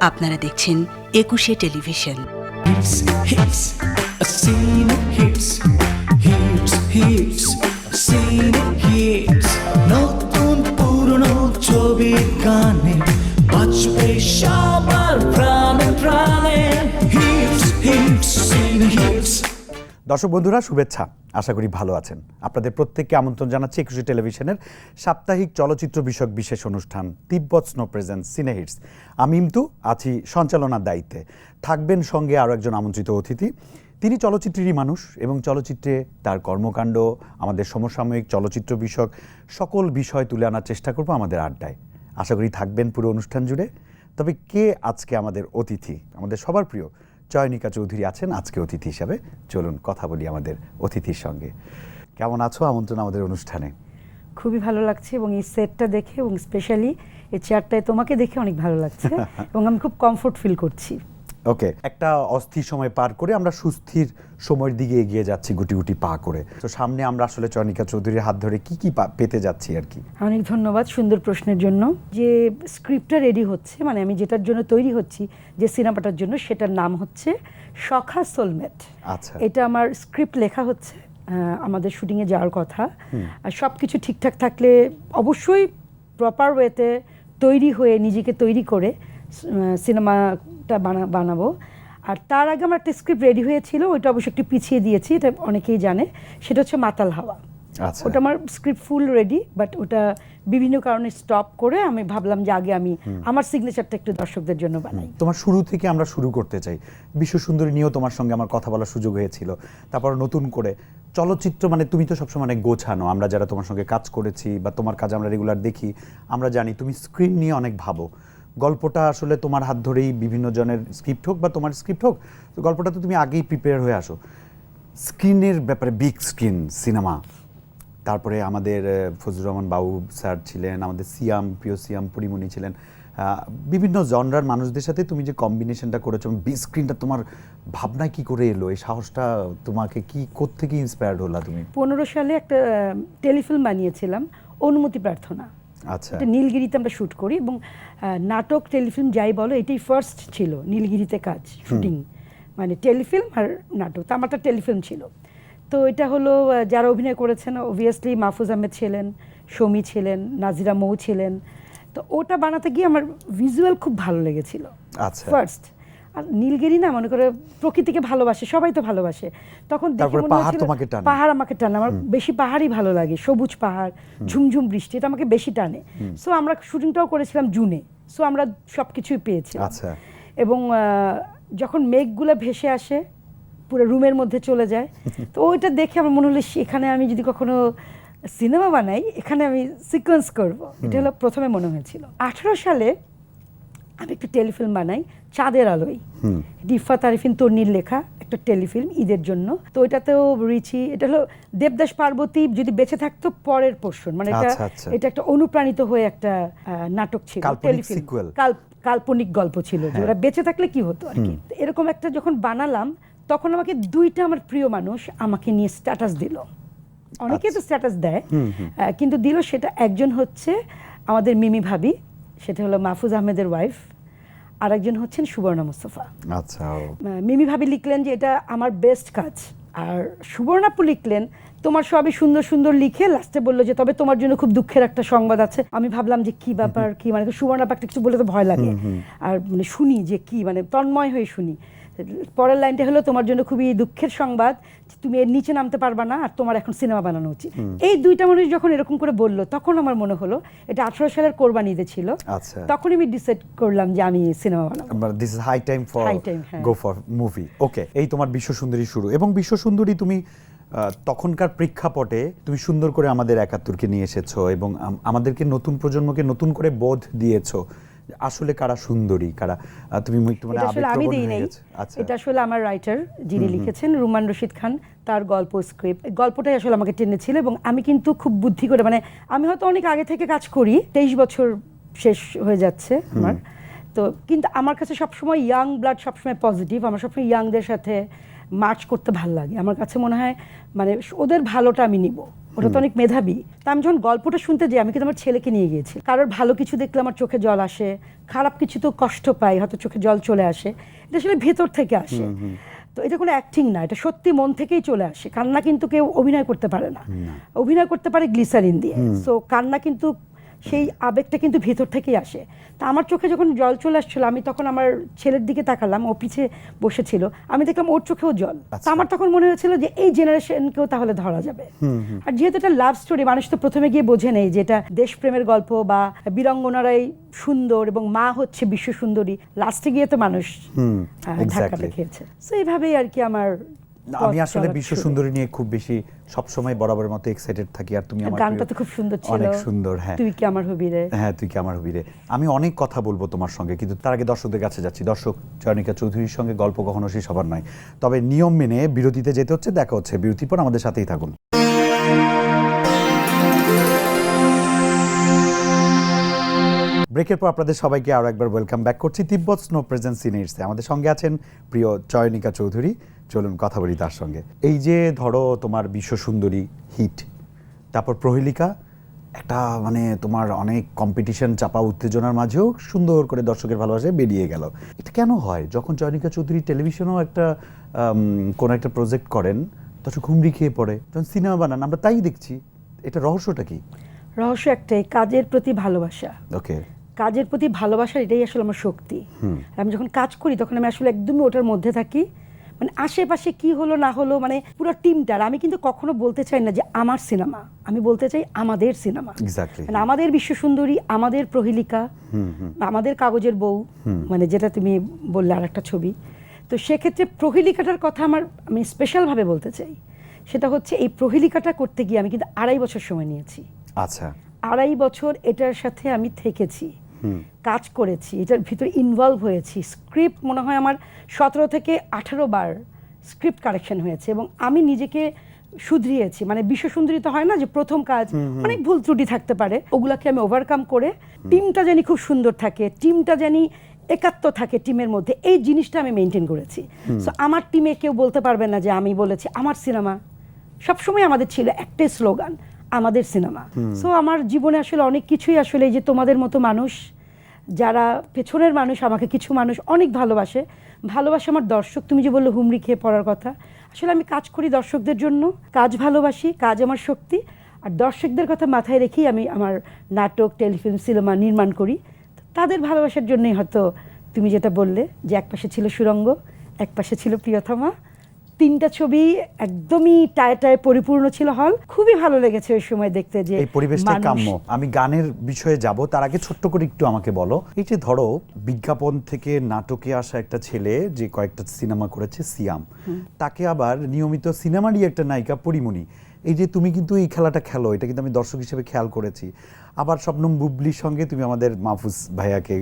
আপনারা দেখছেন একুশে টেলিভিশন। পুরোনো ছবি গানে বাজবে সবাই। দর্শক বন্ধুরা, শুভেচ্ছা। আশা করি ভালো আছেন। আপনাদের প্রত্যেককে আমন্ত্রণ জানাচ্ছি একুশে টেলিভিশনের সাপ্তাহিক চলচ্চিত্র বিষয়ক বিশেষ অনুষ্ঠান, তিব্বত স্নো প্রেজেন্ট সিনেহিটস আমি ইমতু, আছি সঞ্চালনার দায়িত্বে। থাকবেন সঙ্গে আরও একজন আমন্ত্রিত অতিথি। তিনি চলচ্চিত্রেরই মানুষ এবং চলচ্চিত্রে তার কর্মকাণ্ড, আমাদের সমসাময়িক চলচ্চিত্র বিষয়ক সকল বিষয় তুলে আনার চেষ্টা করব আমাদের আড্ডায়। আশা করি থাকবেন পুরো অনুষ্ঠান জুড়ে। তবে কে আজকে আমাদের অতিথি? আমাদের সবার প্রিয় চয়নিকা চৌধুরী আছেন আজকে অতিথি হিসাবে। চলুন কথা বলি আমাদের অতিথির সঙ্গে। কেমন আছো? আমন্ত্রণ আমাদের অনুষ্ঠানে। খুবই ভালো লাগছে এবং এই সেটটা দেখে এবং স্পেশালি এই চেয়ারটায় তোমাকে দেখে অনেক ভালো লাগছে এবং আমি খুব কমফোর্ট ফিল করছি। ওকে একটা অস্থির সময় পার করে আমরা সুস্থির সময়ের দিকে এগিয়ে যাচ্ছি গুটি গুটি পা করে। তো সামনে আমরা আসলে চয়নিকা চৌধুরীর হাত ধরে কি কি পেতে যাচ্ছি আর কি? অনেক ধন্যবাদ সুন্দর প্রশ্নের জন্য। যে স্ক্রিপ্টটা রেডি হচ্ছে মানে আমি যেটার জন্য তৈরি হচ্ছি যে সিনেমাটার জন্য সেটার নাম হচ্ছে সখা সোলমেট। আচ্ছা। এটা আমার স্ক্রিপ্ট লেখা হচ্ছে আমাদের শুটিংয়ে যাওয়ার কথা। আর সব কিছু ঠিকঠাক থাকলে অবশ্যই প্রপার ওয়েতে তৈরি হয়ে নিজেকে তৈরি করে সিনেমাটা বানা বানাবো। আর তার আগে আমার একটা স্ক্রিপ্ট রেডি হয়েছিল ওইটা অবশ্য একটু পিছিয়ে দিয়েছি এটা অনেকেই জানে। সেটা হচ্ছে মাতাল হাওয়া। আচ্ছা। ওটা আমার স্ক্রিপ্ট ফুল রেডি বাট ওটা বিভিন্ন কারণে স্টপ করে আমি ভাবলাম যে আগে আমি আমার সিগনেচারটা একটু দর্শকদের জন্য বানাই। তোমার শুরু থেকে আমরা শুরু করতে চাই। বিশ্ব সুন্দরী নিয়েও তোমার সঙ্গে আমার কথা বলার সুযোগ হয়েছিল। তারপর নতুন করে চলচ্চিত্র মানে তুমি তো সবসময় অনেক গোছানো। আমরা যারা তোমার সঙ্গে কাজ করেছি বা তোমার কাজ আমরা রেগুলার দেখি আমরা জানি তুমি স্ক্রিন নিয়ে অনেক ভাবো। গল্পটা আসলে তোমার হাত ধরেই বিভিন্ন জনের স্ক্রিপ্ট হোক বা তোমার স্ক্রিপ্ট হোক গল্পটা তো তুমি আগেই প্রিপেয়ার হয়ে আসো। স্ক্রিনের ব্যাপারে বিগ স্ক্রিন সিনেমা তারপরে আমাদের ফজলুর রহমান বাবু স্যার ছিলেন, আমাদের সিয়াম, প্রিয় সিয়াম পরিমণি ছিলেন। বিভিন্ন জনরার মানুষদের সাথে তুমি যে কম্বিনেশনটা করেছ বিগ স্ক্রিনটা তোমার ভাবনায় কি করে এলো? এই সাহসটা তোমাকে কি, কোত্থেকে ইন্সপায়ার্ড হলা তুমি? পনেরো সালে একটা টেলিফিল্ম বানিয়েছিলাম, অনুমতি প্রার্থনা। আচ্ছা। এটা নীলগিরিতে আমরা শ্যুট করি এবং নাটক টেলিফিল্ম যাই বলো এটাই ফার্স্ট ছিল নীলগিরিতে কাজ শুটিং মানে টেলিফিল্ম আর নাটক। তো আমারটা টেলিফিল্ম ছিল। তো এটা হলো যারা অভিনয় করেছেন অবভিয়াসলি মাহফুজ আহমেদ ছিলেন সমি ছিলেন নাজিরা মৌ ছিলেন। তো ওটা বানাতে গিয়ে আমার ভিজুয়াল খুব ভালো লেগেছিল। আচ্ছা। ফার্স্ট আর নীলগিরি না মনে করে প্রকৃতিকে ভালোবাসে সবাই তো ভালোবাসে। তখন দেখে মনে পাহাড় হচ্ছিল- পাহাড় আমাকে টানে আমার বেশি পাহাড়ই ভালো লাগে সবুজ পাহাড় ঝুমঝুম বৃষ্টি এটা আমাকে বেশি টানে। সো আমরা শুটিংটাও করেছিলাম জুনে সো আমরা সব কিছুই পেয়েছি আচ্ছা। এবং যখন মেঘগুলো ভেসে আসে পুরো রুমের মধ্যে চলে যায় তো ওইটা দেখে আমার মনে হলো "সে, এখানে আমি যদি কখনো সিনেমা বানাই এখানে আমি সিকোয়েন্স করব। এটা হলো প্রথমে মনে হয়েছিল। আঠারো সালে আমি একটা টেলিফিল্ম বানাই চাঁদের আলোয়। ডিফা তারিফিন তর্নির লেখা একটা টেলিফিল্ম ঈদের জন্য। তো এটাতেও রিচি এটা হলো দেবদাস পার্বতী যদি বেঁচে থাকতো পরের পোর্শন মানে এটা আচ্ছা, আচ্ছা। এটা একটা অনুপ্রাণিত হয়ে একটা নাটক ছিল কাল্পনিক টেলিফিল্ম। কাল্পনিক গল্প ছিল যে হ্যাঁ। ওরা বেঁচে থাকলে কি হতো আর কি। এরকম একটা যখন বানালাম তখন আমাকে দুইটা আমার প্রিয় মানুষ আমাকে নিয়ে স্ট্যাটাস দিল। অনেকে। তো স্ট্যাটাস দেয় কিন্তু দিল সেটা একজন হচ্ছে আমাদের মিমি ভাবি সেটা হলো মাহফুজ আহমেদের ওয়াইফ আর একজন হচ্ছেন সুবর্ণা মুস্তফা। আচ্ছা মিমি ভাবি লিখলেন যে এটা আমার বেস্ট কাজ। আর সুবর্ণাপু লিখলেন তোমার সবই সুন্দর সুন্দর লিখে লাস্টে বলল যে তবে তোমার জন্য খুব দুঃখের একটা সংবাদ আছে। আমি ভাবলাম যে কি ব্যাপার কি মানে? সুবর্ণাপু একটা কিছু বলে তো ভয় লাগে। আর মানে শুনি যে কি মানে তন্ময় হয়ে শুনি। পরের লাইনটা হলো তোমার জন্য খুবই দুঃখের সংবাদ তুমি এর নিচে নামতে পারবা না আর তোমার এখন সিনেমা বানানো উচিত। এই দুইটা মানুষ যখন এরকম করে বলল তখন আমার মনে হলো এটা আঠারো সালের কোরবানিতে ছিল। আচ্ছা। তখন আমি ডিসাইড করলাম যে আমি সিনেমা বানাবো। This is high time for. Go for movie okay এই তোমার বিশ্ব সুন্দরী শুরু। এবং বিশ্ব সুন্দরী তুমি তখনকার প্রেক্ষাপটে তুমি সুন্দর করে আমাদের একাত্তরকে নিয়ে এসেছ এবং আমাদেরকে নতুন প্রজন্মকে নতুন করে বোধ দিয়েছ। আসলে কারা সুন্দরী কারা তুমি একটু মানে আসলে আমি দিই নাই। আচ্ছা। এটা আসলে আমার রাইটার যিনি লিখেছেন রুমান রশিদ খান তার গল্প স্ক্রিপ্ট গল্পটাই আসলে আমাকে টেনেছিল এবং আমি কিন্তু খুব বুদ্ধি করে মানে আমি হয়তো অনেক আগে থেকে কাজ করি তেইশ বছর শেষ হয়ে যাচ্ছে আমার। তো কিন্তু আমার কাছে সবসময় ইয়াং ব্লাড সবসময় পজিটিভ আমার সবসময় ইয়াংদের সাথে মার্চ করতে ভালো লাগে। আমার কাছে মনে হয় মানে ওদের ভালোটা আমি নিব। ওটা তো অনেক মেধাবী। তা আমি যখন গল্পটা শুনতে যাই আমি কিন্তু আমার ছেলেকে নিয়ে গিয়েছি। কারোর ভালো কিছু দেখলে আমার চোখে জল আসে খারাপ কিছু তো কষ্ট পাই হয়তো চোখে জল চলে আসে। এটা আসলে ভেতর থেকে আসে। তো এটা কোনো অ্যাক্টিং না এটা সত্যি মন থেকেই চলে আসে। কান্না কিন্তু কেউ অভিনয় করতে পারে না। অভিনয় করতে পারে গ্লিসারিন দিয়ে। সো কান্না কিন্তু সেই আবেগটা কিন্তু ভেতর থেকেই আসে। তা আমার চোখে যখন জল চলে আসছিল আমি তখন আমার ছেলের দিকে তাকালাম ও পিছে বসেছিল আমি দেখলাম ওর চোখেও জল। তা আচ্ছা। আমার তখন মনে হয়েছিল যে এই জেনারেশনকেও তাহলে ধরা যাবে। আর যেহেতু এটা লাভ স্টোরি মানুষ তো প্রথমে গিয়ে বোঝে নেই যে এটা দেশপ্রেমের গল্প বা বীরঙ্গনারাই সুন্দর এবং মা হচ্ছে বিশ্ব সুন্দরী। লাস্টে গিয়ে তো মানুষ ধাক্কাটা খেয়েছে। তো এইভাবেই আর কি আমার আমি আসলে বিশ্ব সুন্দরী নিয়ে খুব বেশি সবসময় বরাবরের মতো এক্সাইটেড থাকি আর তুমি আমার গানটা তো খুব সুন্দর ছিল। অনেক সুন্দর হ্যাঁ। তুই কি আমার হবি রে হ্যাঁ তুই কি আমার হবি রে আমি অনেক কথা বলব তোমার সঙ্গে কিন্তু তার আগে দর্শকদের কাছে যাচ্ছি। দর্শক চয়নিকা চৌধুরীর সঙ্গে গল্প কখনো শেষ হবার নয়। তবে নিয়ম মেনে বিরতিতে যেতে হচ্ছে দেখা হচ্ছে। বিরতির পর আমাদের সাথেই থাকুন। ব্রেকের পর আপনাদের সবাইকে আরও একবার ওয়েলকাম ব্যাক করছি তিব্বত স্নো প্রেজেন্স সিনিয়র্সে আমাদের সঙ্গে আছেন প্রিয় চয়নিকা চৌধুরী। চলুন কথা বলি তার সঙ্গে। এই যে ধরো তোমার বিশ্ব সুন্দরী হিট তারপর প্রহেলিকা একটা মানে তোমার অনেক কম্পিটিশন চাপা উত্তেজনার মাঝেও সুন্দর করে দর্শকের ভালোবাসায় বেরিয়ে গেল। এটা কেন হয়? যখন জয়নিকা চৌধুরী টেলিভিশনেও একটা কোনো একটা প্রজেক্ট করেন দর্শক হুমড়ি খেয়ে পড়ে। যখন সিনেমা বানান আমরা তাই দেখছি। এটা রহস্যটা কি? রহস্য একটাই কাজের প্রতি ভালোবাসা। ওকে। কাজের প্রতি ভালোবাসা এটাই আসলে আমার শক্তি। আমি যখন কাজ করি তখন আমি আসলে একদমই ওটার মধ্যে থাকি মানে আশেপাশে কি হলো না হলো মানে পুরো টিমটার আমি কিন্তু কখনো বলতে চাই না যে আমার সিনেমা আমি বলতে চাই আমাদের সিনেমা মানে আমাদের বিশ্ব সুন্দরী আমাদের প্রহেলিকা আমাদের কাগজের বউ মানে যেটা তুমি বললে আর একটা ছবি। তো সেক্ষেত্রে প্রহেলিকাটার কথা আমার আমি স্পেশালভাবে বলতে চাই। সেটা হচ্ছে এই প্রহেলিকাটা করতে গিয়ে আমি কিন্তু আড়াই বছর সময় নিয়েছি। আচ্ছা। আড়াই বছর এটার সাথে আমি থেকেছি। কাজ করেছি এটার ভিতরে ইনভলভ হয়েছি। স্ক্রিপ্ট মনে হয় আমার সতেরো থেকে আঠারো বার স্ক্রিপ্ট কারেকশন হয়েছে এবং আমি নিজেকে শুধরিয়েছি। মানে বিশ্বসুন্দরী তো হয় না যে প্রথম কাজ অনেক ভুল ত্রুটি থাকতে পারে ওগুলাকে আমি ওভারকাম করে টিমটা জানি খুব সুন্দর থাকে টিমটা জানি একাত্ম থাকে টিমের মধ্যে এই জিনিসটা আমি মেনটেন করেছি। সো আমার টিমে কেউ বলতে পারবে না যে আমি বলেছি আমার সিনেমা সবসময় আমাদের ছিল একটাই স্লোগান আমাদের সিনেমা। সো আমার জীবনে আসলে অনেক কিছুই আসলে এই যে তোমাদের মতো মানুষ যারা পেছনের মানুষ আমাকে কিছু মানুষ অনেক ভালোবাসে। ভালোবাসে আমার দর্শক তুমি যে বললে হুমড়ি খেয়ে পড়ার কথা। আসলে আমি কাজ করি দর্শকদের জন্য কাজ ভালোবাসি কাজ আমার শক্তি। আর দর্শকদের কথা মাথায় রেখেই আমি আমার নাটক টেলিফিল্ম সিনেমা নির্মাণ করি। তাদের ভালোবাসার জন্যই হয়তো তুমি যেটা বললে যে এক পাশে ছিল সুরঙ্গ এক পাশে ছিল প্রিয়তমা। তিনটা ছবি একদমই টায় টায় পরিপূর্ণ ছিল হল। খুবই ভালো লেগেছে ওই সময় দেখতে যে এই পরিবেশটা কাম্য। আমি গানের বিষয়ে যাব তার আগে ছোট্ট করে একটু আমাকে বলো। এই যে ধরো বিজ্ঞাপন থেকে নাটকে আসা একটা ছেলে যে কয়েকটা সিনেমা করেছে সিয়াম তাকে আবার নিয়মিত সিনেমারই একটা নায়িকা পরিমণি। এই যে তুমি কিন্তু এই খেলাটা খেলো এটা কিন্তু আমি দর্শক হিসেবে খেয়াল করেছি। আবার স্বপ্নম বুবলির সঙ্গে তুমি আমাদের মাহফুজ ভাইয়াকে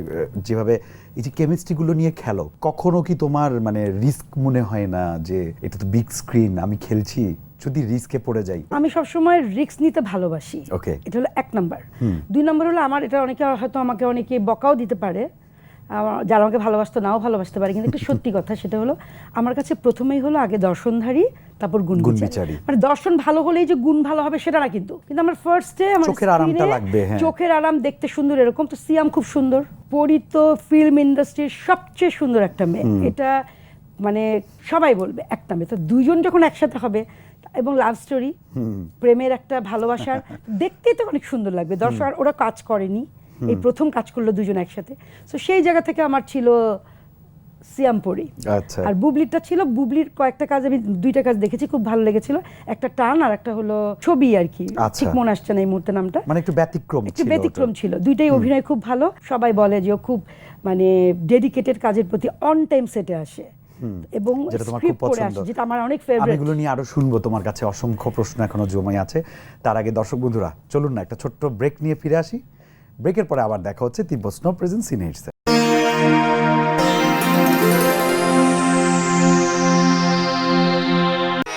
যেভাবে এই যে কেমিস্ট্রিগুলো নিয়ে খেলো কখনো কি তোমার মানে রিস্ক মনে হয় না যে এটা তো বিগ স্ক্রিন আমি খেলছি যদি রিস্কে পড়ে যাই? আমি সবসময় রিস্ক নিতে ভালোবাসি। Okay. এটা হলো এক নাম্বার। দুই নম্বর হলো আমার এটা অনেকে হয়তো আমাকে অনেকে বকাও দিতে পারে যারা আমাকে ভালোবাসতো নাও ভালোবাসতে পারে কিন্তু একটা সত্যি কথা সেটা হলো আমার কাছে প্রথমেই হলো আগে দর্শনধারী তারপর গুণ বিচারী। মানে দর্শন ভালো হলেই যে গুণ ভালো হবে সেটা না কিন্তু কিন্তু আমার ফার্স্টে আমার চোখের আরামটা লাগবে, হ্যাঁ। চোখের আরাম দেখতে সুন্দর এরকম তো সিয়াম খুব সুন্দর। পরিত ফিল্ম ইন্ডাস্ট্রির সবচেয়ে সুন্দর একটা মেয়ে। এটা মানে সবাই বলবে একটা মেয়ে। তো দুইজন যখন একসাথে হবে এবং লাভ স্টোরি প্রেমের একটা ভালোবাসার দেখতেই তো অনেক সুন্দর লাগবে। দর্শক আর ওরা কাজ করেনি। এই প্রথম কাজ করল দুজন একসাথে। তো সেই জায়গা থেকে আমার ছিল সিয়ামপরি। আচ্ছা। আর বুবলিরটা ছিল বুবলির কয়েকটা কাজ আমি দুইটা কাজ দেখেছি খুব ভালো লেগেছিল। একটা টান আর একটা হলো ছবি আর কি। আচ্ছা। ঠিক মনে আসছে না এই মুহূর্তে নামটা। মানে একটু ব্যতিক্রম একটু ছিল ব্যতিক্রম ছিল। দুইটাই অভিনয় খুব ভালো। সবাই বলে যে ও খুব মানে ডেডিকেটেড কাজের প্রতি অন টাইম সেটে আসে। এবং যেটা তোমার খুব পছন্দ। যেটা আমার অনেক আমি ফেভারিট এগুলো নিয়ে আরও শুনব তোমার কাছে। অসংখ্য প্রশ্ন এখনও জমে আছে। তার আগে দর্শক বন্ধুরা চলুন না একটা ছোট্ট ব্রেক নিয়ে ফিরে আসি। ব্রেকের পরে আবার দেখা হচ্ছে তিব্বত স্নো প্রেজেন্ট সিনেটসে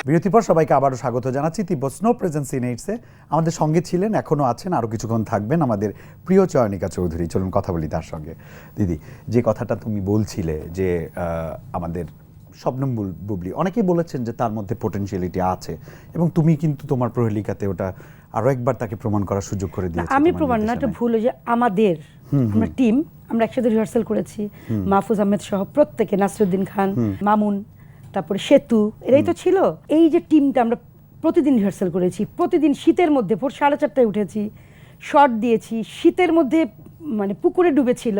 বিরতির পর সবাইকে আবারও স্বাগত জানাচ্ছি। তিব্বত স্নো প্রেজেন্ট সিনেটসে আমাদের সঙ্গে ছিলেন, এখনও আছেন, আরও কিছুক্ষণ থাকবেন আমাদের প্রিয় চয়নিকা চৌধুরী। চলুন কথা বলি তার সঙ্গে। দিদি, যে কথাটা তুমি বলছিলে যে আমাদের শবনম বুবলি অনেকেই বলেছেন যে তার মধ্যে পোটেনশিয়ালিটি আছে এবং তুমি কিন্তু তোমার প্রহেলিকাতে ওটা আরও একবার তাকে প্রমাণ করার সুযোগ করে দিয়েছ আমি প্রমাণ না এটা ভুল যে আমাদের আমরা টিম আমরা একসাথে রিহার্সাল করেছি। মাহফুজ আহমেদ সহ প্রত্যেকে নাসরুদ্দিন খান মামুন তারপরে সেতু এরাই তো ছিল। এই যে টিমটা আমরা প্রতিদিন রিহার্সাল করেছি প্রতিদিন শীতের মধ্যে ভোর সাড়ে চারটায় উঠেছি শর্ট দিয়েছি শীতের মধ্যে মানে পুকুরে ডুবেছিল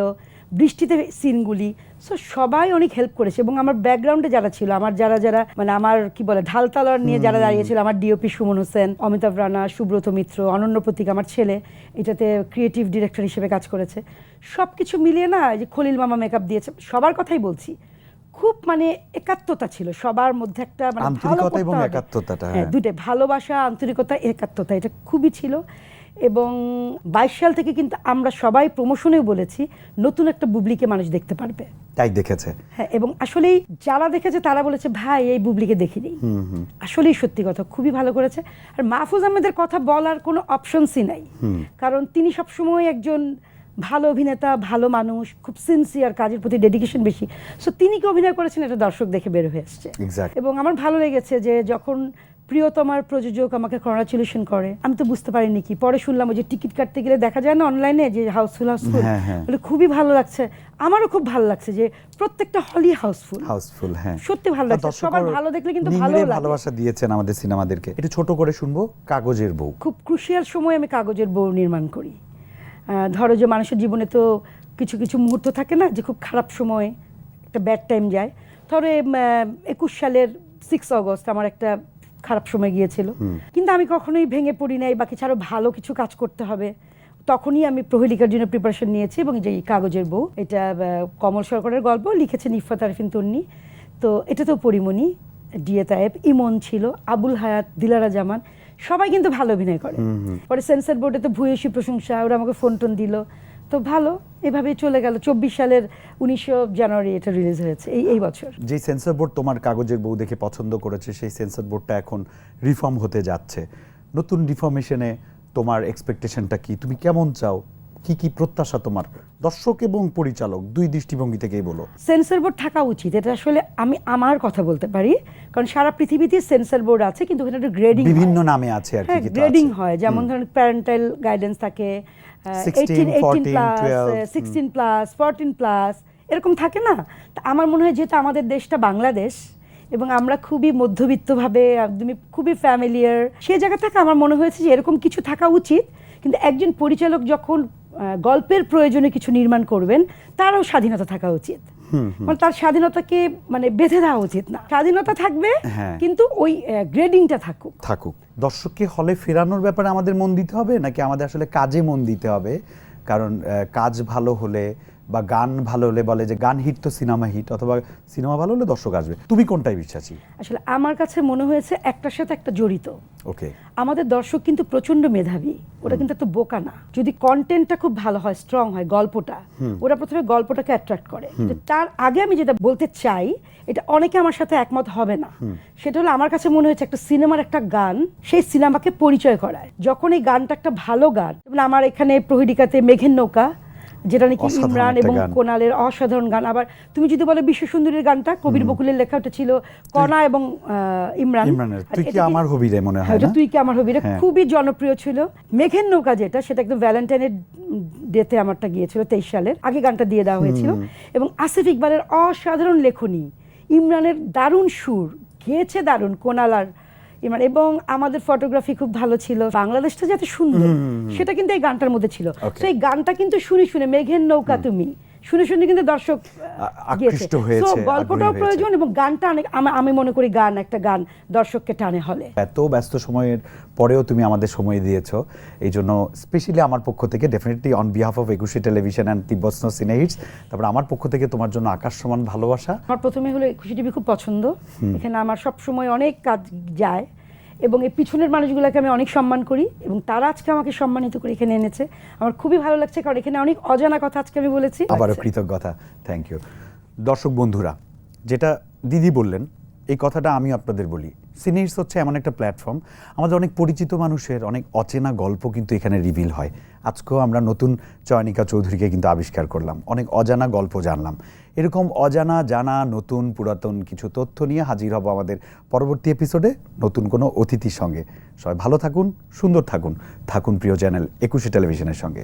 বৃষ্টিতে সিনগুলি সো সবাই অনেক হেল্প করেছে এবং আমার ব্যাকগ্রাউন্ডে যারা ছিল আমার যারা যারা মানে আমার কি বলে ঢালতালার নিয়ে যারা দাঁড়িয়েছিল আমার ডিওপি সুমন হোসেন অমিতাভ রানা সুব্রত মিত্র অনন্য প্রতীক আমার ছেলে এটাতে ক্রিয়েটিভ ডিরেক্টর হিসেবে কাজ করেছে। সব কিছু মিলিয়ে না যে খলিল মামা মেকআপ দিয়েছে সবার কথাই বলছি। খুব মানে একাত্মতা ছিল সবার মধ্যে একটা মানে ভালো এবং একাত্মতাটা, হ্যাঁ হ্যাঁ। ভালোবাসা আন্তরিকতা একাত্মতা এটা খুবই ছিল। এবং বাইশ সাল থেকে কিন্তু আমরা সবাই প্রমোশনেও বলেছি নতুন একটা বুবলিকে মানুষ দেখতে পারবে। তাই দেখেছে। হ্যাঁ এবং আসলেই যারা দেখেছে তারা বলেছে ভাই এই বুবলিকে দেখিনি। আসলেই সত্যি কথা খুবই ভালো করেছে। আর মাহফুজ আহমেদের কথা বলার কোনো অপশনসই নাই। কারণ তিনি সবসময় একজন ভালো অভিনেতা ভালো মানুষ খুব সিনসিয়ার কাজের প্রতি ডেডিকেশন বেশি। সো তিনি কি অভিনয় করেছেন এটা দর্শক দেখে বের হয়ে আসছে। এবং আমার ভালো লেগেছে যে যখন প্রিয়তমার প্রযোজক আমাকে কংগ্রাচুলেশন করে। আমি তো বুঝতে পারিনি কি। পরে শুনলাম ওই যে টিকিট কাটতে গেলে দেখা যায় না অনলাইনে যে হাউসফুল হাউসফুল হ্যাঁ, হ্যাঁ। বলে খুবই ভালো লাগছে। আমারও খুব ভালো লাগছে যে প্রত্যেকটা হলই হাউসফুল হাউসফুল হ্যাঁ। সত্যি ভালো লাগছে। সবার ভালো দেখলে কিন্তু ভালোও লাগে। ভালোবাসা দিয়েছেন আমাদের সিনেমাদেরকে। একটু ছোট করে শুনব কাগজের বউ। খুব ক্রুশিয়াল সময় আমি কাগজের বউ নির্মাণ করি। ধরো যে মানুষের জীবনে তো কিছু কিছু মুহূর্ত থাকে না যে খুব খারাপ সময় একটা ব্যাড টাইম যায়। ধরো একুশ সালের সিক্স অগস্ট আমার একটা খারাপ সময় গিয়েছিল। কিন্তু আমি কখনোই ভেঙে পড়ি নাই বা কিছু আরও ভালো কিছু কাজ করতে হবে। তখনই আমি প্রহেলিকার জন্য প্রিপারেশন নিয়েছি এবং যে কাগজের বউ এটা কমল সরকারের গল্প লিখেছেন ইফাত আরিফিন তন্নি। তো এটা তো পরিমণি ডিএ তায়েব ইমন ছিল আবুল হায়াত দিলারা জামান সবাই কিন্তু ভালো অভিনয় করে। পরে সেন্সার বোর্ডে তো ভূয়সী প্রশংসা ওরা আমাকে ফোন টোন দিল। তো ভালো এভাবেই চলে গেল। চব্বিশ সালের উনিশশো জানুয়ারি এটা রিলিজ হয়েছে এই এই বছর। যে সেন্সর বোর্ড তোমার কাগজের বউ দেখে পছন্দ করেছে সেই সেন্সর বোর্ডটা এখন রিফর্ম হতে যাচ্ছে। নতুন রিফর্মেশনে তোমার এক্সপেকটেশনটা কি? তুমি কেমন চাও? কি কি প্রত্যাশা তোমার? দর্শক এবং পরিচালক দুই দৃষ্টিভঙ্গি থেকেই বলো। সেন্সর বোর্ড থাকা উচিত এটা আসলে আমি আমার কথা বলতে পারি কারণ সারা পৃথিবীতে সেন্সর বোর্ড আছে কিন্তু ওখানে একটা গ্রেডিং বিভিন্ন নামে আছে আর কি হ্যাঁ গ্রেডিং হয় যেমন ধরেন প্যারেন্টাল গাইডেন্স থাকে 16, 14, plus 12, sixteen plus fourteen plus এরকম থাকে না? তা আমার মনে হয় যেহেতু আমাদের দেশটা বাংলাদেশ এবং আমরা খুবই মধ্যবিত্তভাবে একদমই খুবই ফ্যামিলিয়ার সেই জায়গা থেকে আমার মনে হয়েছে যে এরকম কিছু থাকা উচিত। কিন্তু একজন পরিচালক যখন গল্পের প্রয়োজনে কিছু নির্মাণ করবেন তারও স্বাধীনতা থাকা উচিত। মানে তার স্বাধীনতাকে মানে বেঁধে দেওয়া উচিত না। স্বাধীনতা থাকবে হ্যাঁ। কিন্তু ওই গ্রেডিংটা থাকুক। থাকুক। দর্শককে হলে ফেরানোর ব্যাপারে আমাদের মন দিতে হবে নাকি আমাদের আসলে কাজে মন দিতে হবে? কারণ কাজ ভালো হলে বা গান ভালো হলে বলে যে গান হিট তো সিনেমা হিট অথবা সিনেমা ভালো হলে দর্শক আসবে। তুমি কোনটাই বিশ্বাসী আসলে আমার কাছে মনে হয়েছে একটার সাথে একটা জড়িত। ওকে আমাদের দর্শক কিন্তু প্রচণ্ড মেধাবী ওরা কিন্তু এত বোকা না। যদি কন্টেন্টটা খুব ভালো হয় স্ট্রং হয় গল্পটা ওরা প্রথমে গল্পটাকে অ্যাট্রাক্ট করে। তার আগে আমি যেটা বলতে চাই এটা অনেকে আমার সাথে একমত হবে না। সেটা হলো আমার কাছে মনে হয়েছে একটা সিনেমার একটা গান সেই সিনেমাকে পরিচয় করায়। যখন এই গানটা একটা ভালো গান যেমন আমার এখানে প্রহিডিকাতে মেঘের নৌকা যেটা নাকি ইমরান এবং। কোনালের অসাধারণ গান। আবার তুমি যদি বলো বিশ্ব সুন্দরীর গানটা কবির বকুলের লেখা ওটা ছিল কণা এবং ইমরান। তুই কি আমার হবি রে মনে হ্যাঁ, হয় তুই কি আমার হবি হ্যাঁ। খুবই জনপ্রিয় ছিল। মেঘের নৌকা যেটা সেটা একদম ভ্যালেন্টাইনের ডেতে আমারটা গিয়েছিল তেইশ সালের। আগে গানটা দিয়ে দেওয়া হয়েছিল। এবং আসিফ ইকবালের অসাধারণ লেখনী ইমরানের দারুণ সুর গেয়েছে দারুণ কোনাল আর ইমরান এবং আমাদের ফটোগ্রাফি খুব ভালো ছিল। বাংলাদেশটা যাতে সুন্দর সেটা কিন্তু এই গানটার মধ্যে ছিল. তো এই গানটা কিন্তু শুনে শুনে মেঘের নৌকা তুমি শুনে শুনে কিন্তু দর্শক আকৃষ্ট হয়েছে, গল্পটাও প্রয়োজন এবং গানটা অনেক আমি- মনে করি গান একটা গান দর্শককে টানে হলে। এত ব্যস্ত সময়ের পরেও তুমি আমাদের সময় দিয়েছ। এই জন্য স্পেশালি আমার পক্ষ থেকে definitely on behalf of Ekushey television and তিব্বস্ন cine hits তারপর আমার পক্ষ থেকে তোমার জন্য আকাশ সমান ভালোবাসা। আমার প্রথমে হলো খুশি টিভি খুব পছন্দ। এখানে আমার সব সময় অনেক কাজ যায়। এবং এই পিছনের মানুষগুলোকে আমি অনেক সম্মান করি এবং তারা আজকে আমাকে সম্মানিত করে এখানে এনেছে আমার খুবই ভালো লাগছে কারণ এখানে অনেক অজানা কথা আজকে আমি বলেছি আবারও। কৃতজ্ঞতা থ্যাংক ইউ দর্শক বন্ধুরা, যেটা দিদি বললেন এই কথাটা আমি আপনাদের বলি। সিনিয়র্স হচ্ছে এমন একটা প্ল্যাটফর্ম আমাদের অনেক পরিচিত মানুষের অনেক অচেনা গল্প কিন্তু এখানে রিভিল হয়। আজকেও আমরা নতুন চয়নিকা চৌধুরীকে কিন্তু আবিষ্কার করলাম, অনেক অজানা গল্প জানলাম। এরকম অজানা জানা নতুন পুরাতন কিছু তথ্য নিয়ে হাজির হব আমাদের পরবর্তী এপিসোডে নতুন কোনো অতিথির সঙ্গে। সবাই ভালো থাকুন, সুন্দর থাকুন। থাকুন প্রিয় চ্যানেল একুশে টেলিভিশনের সঙ্গে।